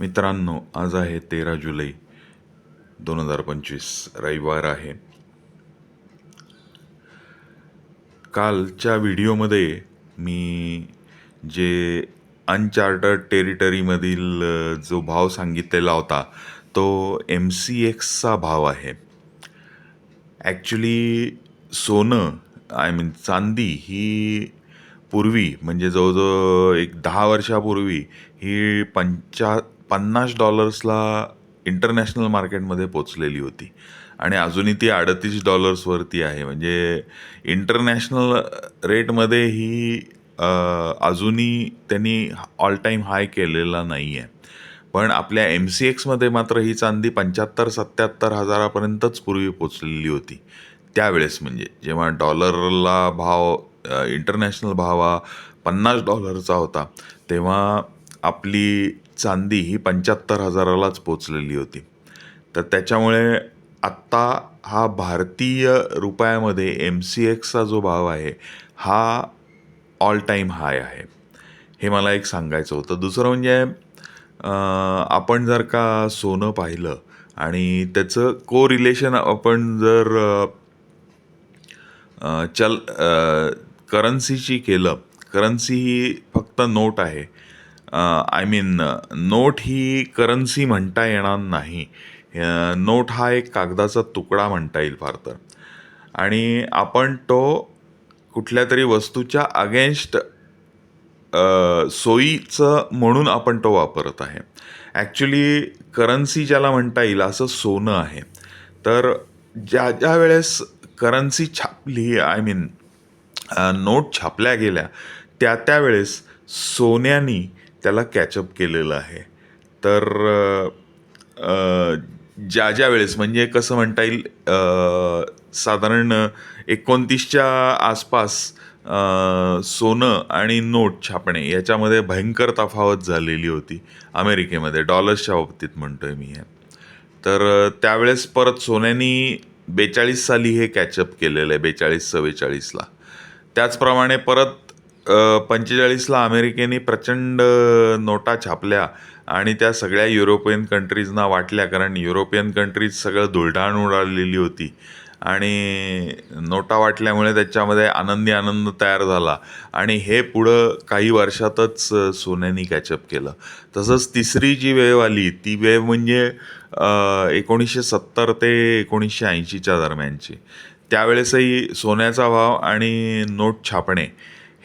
मित्रांनो आज आहे तेरा जुलै दोन हजार पंचवीस रविवार आहे. कालच्या व्हिडिओमध्ये मी जे अनचार्टर्ड टेरिटरीमधील जो भाव सांगितलेला होता तो एम सी एक्सचा भाव आहे. ॲक्च्युली सोनं आय मीन चांदी ही पूर्वी म्हणजे जवळजवळ एक दहा वर्षापूर्वी ही पंचा पन्नास डॉलर्सला इंटरनॅशनल मार्केटमध्ये पोचलेली होती. आणि अजूनही ती अडतीस डॉलर्सवरती आहे. म्हणजे इंटरनॅशनल रेटमध्ये ही अजूनही त्यांनी ऑल टाईम हाय केलेला नाही आहे पण आपल्या एम सी एक्समध्ये मात्र ही चांदी पंच्याहत्तर सत्याहत्तर हजारापर्यंतच पूर्वी पोचलेली होती. त्यावेळेस म्हणजे जेव्हा डॉलरला भाव इंटरनॅशनल भाव हा पन्नास डॉलरचा होता तेव्हा आपली चांदी ही पंच्याहत्तर हजारालाच पोचलेली होती. तर त्याच्यामुळे आत्ता हा भारतीय रुपयामध्ये एम सी एक्सचा जो भाव आहे हा ऑल टाईम हाय आहे. हे मला एक सांगायचं होतं. दुसरं म्हणजे आपण जर का सोनं पाहिलं आणि त्याचं को रिलेशन आपण जर चल करन्सीची केलं करन्सी ही फक्त नोट आहे. आय मीन नोट ही करन्सी म्हणता येणार नाही. नोट हा एक कागदाचा तुकडा म्हणता येईल फार तर. आणि आपण तो कुठल्या तरी वस्तूच्या अगेन्स्ट सोयीचं म्हणून आपण तो वापरत आहे. ॲक्च्युली करन्सी ज्याला म्हणता येईल असं सोनं आहे. तर ज्या ज्या वेळेस करन्सी छापली आय मीन नोट छापल्या गेल्या त्या त्यावेळेस सोन्यानी त्याला कॅचअप केलेलं आहे. तर ज्या ज्या वेळेस म्हणजे कसं म्हणता येईल साधारण एकोणतीसच्या आसपास सोनं आणि नोट छापणे याच्यामध्ये भयंकर तफावत झालेली होती अमेरिकेमध्ये डॉलर्सच्या बाबतीत म्हणतो आहे मी हे. तर त्यावेळेस परत सोन्यानी बेचाळीस साली हे कॅचअप केलेलं आहे बेचाळीस चव्वेचाळीसला त्याचप्रमाणे परत पंचेचाळीसला अमेरिकेने प्रचंड नोटा छापल्या आणि त्या सगळ्या युरोपियन कंट्रीजना वाटल्या कारण युरोपियन कंट्रीज सगळं धुळढाण उडालेली होती. आणि नोटा वाटल्यामुळे त्याच्यामध्ये आनंदी आनंद तयार झाला. आणि हे पुढं काही वर्षातच सोन्यानी कॅचअप केलं. तसंच तिसरी जी वेव आली ती वेव म्हणजे एकोणीसशे सत्तर ते एकोणीसशे ऐंशीच्या दरम्यानची. त्यावेळेसही सोन्याचा भाव आणि नोट छापणे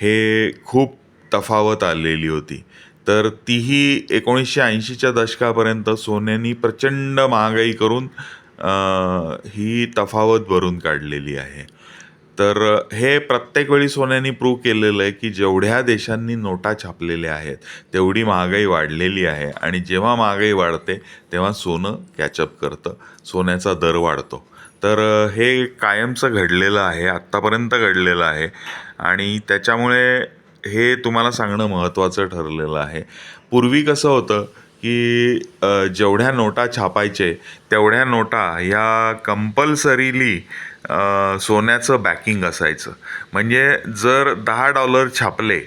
हे खूप तफावत आलेली होती. तर तीही एकोणीसशे ऐंशीच्या दशकापर्यंत सोन्यानी प्रचंड महागाई करून ही तफावत भरून काढलेली आहे. तर हे प्रत्येक वेळी सोन्यानी प्रूव्ह केलेलं आहे की जेवढ्या देशांनी नोटा छापलेल्या आहेत तेवढी महागाई वाढलेली आहे. आणि जेव्हा महागाई वाढते तेव्हा सोनं कॅचअप करतं सोन्याचा दर वाढतो. तर हे कायमचं घडलेलं आहे आत्तापर्यंत घडलेलं आहे. आणि त्याच्यामुळे हे तुम्हाला सांगणं महत्त्वाचं ठरलेलं आहे. पूर्वी कसं होतं की जेवढ्या नोटा छापायचे तेवढ्या नोटा ह्या कंपल्सरीली सोन्याचं बॅकिंग असायचं. म्हणजे जर दहा डॉलर छापले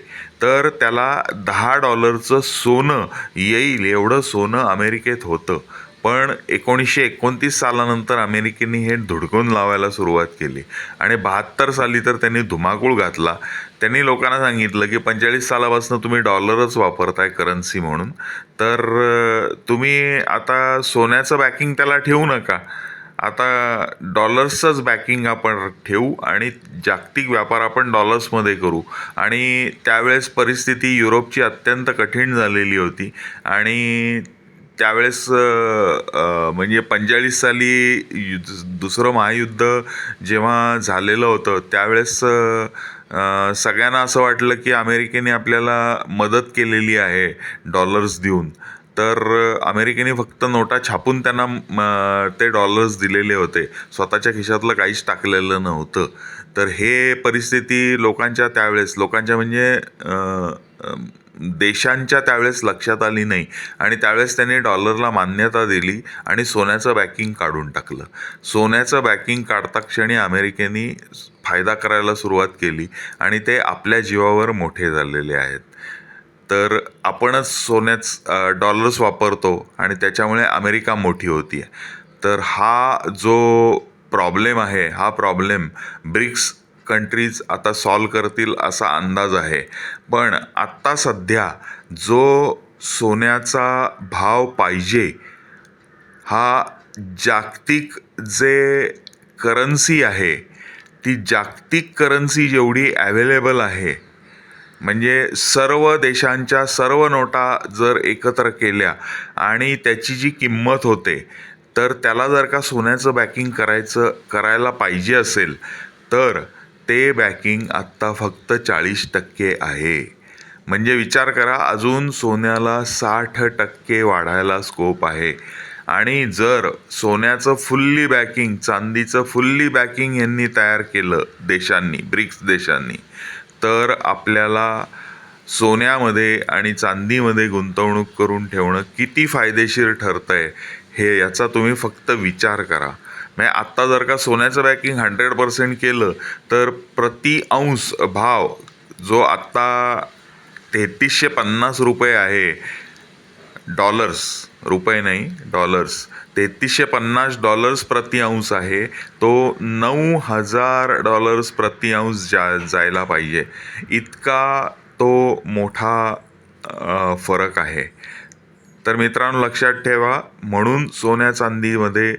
तर त्याला दहा डॉलरचं सोनं येईल एवढं सोनं अमेरिकेत होतं. पण एकोणीसशे एकोणतीस सालानंतर अमेरिकेने हे धुडकून लावायला सुरुवात केली. आणि बहात्तर साली तर त्यांनी धुमाकूळ घातला. त्यांनी लोकांना सांगितलं की पंचेचाळीस सालापासून तुम्ही डॉलरच वापरताय करन्सी म्हणून. तर तुम्ही आता सोन्याचं बॅकिंग त्याला ठेवू नका. आता डॉलर्सचंच बॅकिंग आपण ठेवू आणि जागतिक व्यापार आपण डॉलर्समध्ये करू. आणि त्यावेळेस परिस्थिती युरोपची अत्यंत कठीण झालेली होती. आणि त्यावेळेस म्हणजे पंचेचाळीस साली युद्ध दुसरं महायुद्ध जेव्हा झालेलं होतं त्यावेळेस सगळ्यांना असं वाटलं की अमेरिकेने आपल्याला मदत केलेली आहे डॉलर्स देऊन. तर अमेरिकेने फक्त नोटा छापून त्यांना ते डॉलर्स दिलेले होते. स्वतःच्या खिशातलं काहीच टाकलेलं नव्हतं. तर हे परिस्थिती लोकांच्या त्यावेळेस लोकांच्या म्हणजे देशांच्या त्यावेळेस लक्षात आली नाही. आणि त्यावेळेस त्यांनी डॉलरला मान्यता दिली आणि सोन्याचं बॅकिंग काढून टाकलं. सोन्याचं बॅकिंग काढता क्षणी अमेरिकेने फायदा करायला सुरुवात केली आणि ते आपल्या जीवावर मोठे झालेले आहेत. तर आपणच सोन्याच डॉलर्स वापरतो आणि त्याच्यामुळे अमेरिका मोठी होती आहे तर हा जो प्रॉब्लेम आहे हा प्रॉब्लेम ब्रिक्स कंट्रीज आता सॉल्व करतील असा अंदाज आहे. पण आत्ता सध्या जो सोन्याचा भाव पाहिजे हा जागतिक जे करन्सी आहे ती जागतिक करन्सी जेवढी ॲवेलेबल आहे म्हणजे सर्व देशांच्या सर्व नोटा जर एकत्र केल्या आणि त्याची जी किंमत होते तर त्याला जर का सोन्याचं बॅकिंग करायचं करायला पाहिजे असेल तर ते बॅकिंग आत्ता फक्त चाळीस टक्के आहे. म्हणजे विचार करा अजून सोन्याला साठ टक्के वाढायला स्कोप आहे. आणि जर सोन्याचं फुल्ली बॅकिंग चांदीचं फुल्ली बॅकिंग यांनी तयार केलं देशांनी ब्रिक्स देशांनी तर आपल्याला सोन्यामध्ये आणि चांदीमध्ये गुंतवणूक करून ठेवणं किती फायदेशीर ठरतं आहे हे याचा तुम्ही फक्त विचार करा. म्हणजे आत्ता जर का सोन्याचं बॅकिंग हंड्रेड पर्सेंट केलं तर प्रति अंश भाव जो आत्ता तेहतीसशे पन्नास रुपये आहे डॉलर्स रुपये नाही डॉलर्स तेहतीसशे पन्नास डॉलर्स प्रति अंश आहे तो नऊ हजार डॉलर्स प्रति अंश जा जायला पाहिजे. इतका तो मोठा फरक आहे. तर मित्रांनो लक्षात ठेवा म्हणून सोन्या चांदीमध्ये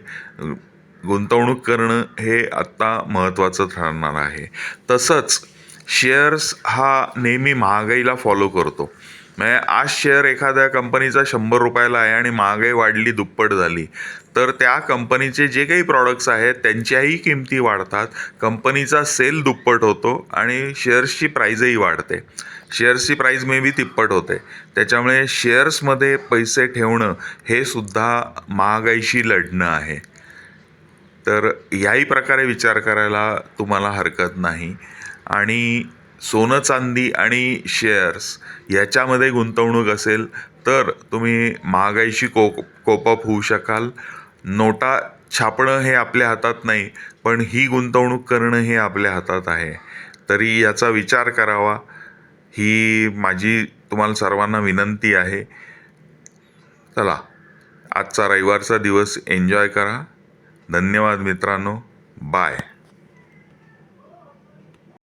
गुंतवणूक करणं हे आत्ता महत्त्वाचं ठरणार आहे. तसंच शेअर्स हा नेहमी महागाईला फॉलो करतो. म्हणजे आज शेअर एखाद्या कंपनीचा शंभर रुपयाला आहे आणि महागाई वाढली दुप्पट झाली. तर त्या कंपनीचे जे काही प्रॉडक्ट्स आहेत त्यांच्याही किमती वाढतात. कंपनीचा सेल दुप्पट होतो आणि शेअर्सची प्राईजही वाढते. शेअर्सची प्राईज मे बी तिप्पट होते. त्याच्यामुळे शेअर्समध्ये पैसे ठेवणं हे सुद्धा महागाईशी लढणं आहे. तर याही प्रकारे विचार करायला तुम्हाला हरकत नाही. आणि सोनं चांदी आणि शेअर्स याच्यामध्ये गुंतवणूक असेल तर तुम्ही महागाईशी को कोपअप होऊ शकाल. नोटा छापणं हे आपल्या हातात नाही पण ही गुंतवणूक करणं हे आपल्या हातात आहे. तरी याचा विचार करावा. ही माझी तुम्हाला सर्वांना विनंती आहे. चला आजचा रविवारचा दिवस एन्जॉय करा. धन्यवाद मित्रांनो. बाय.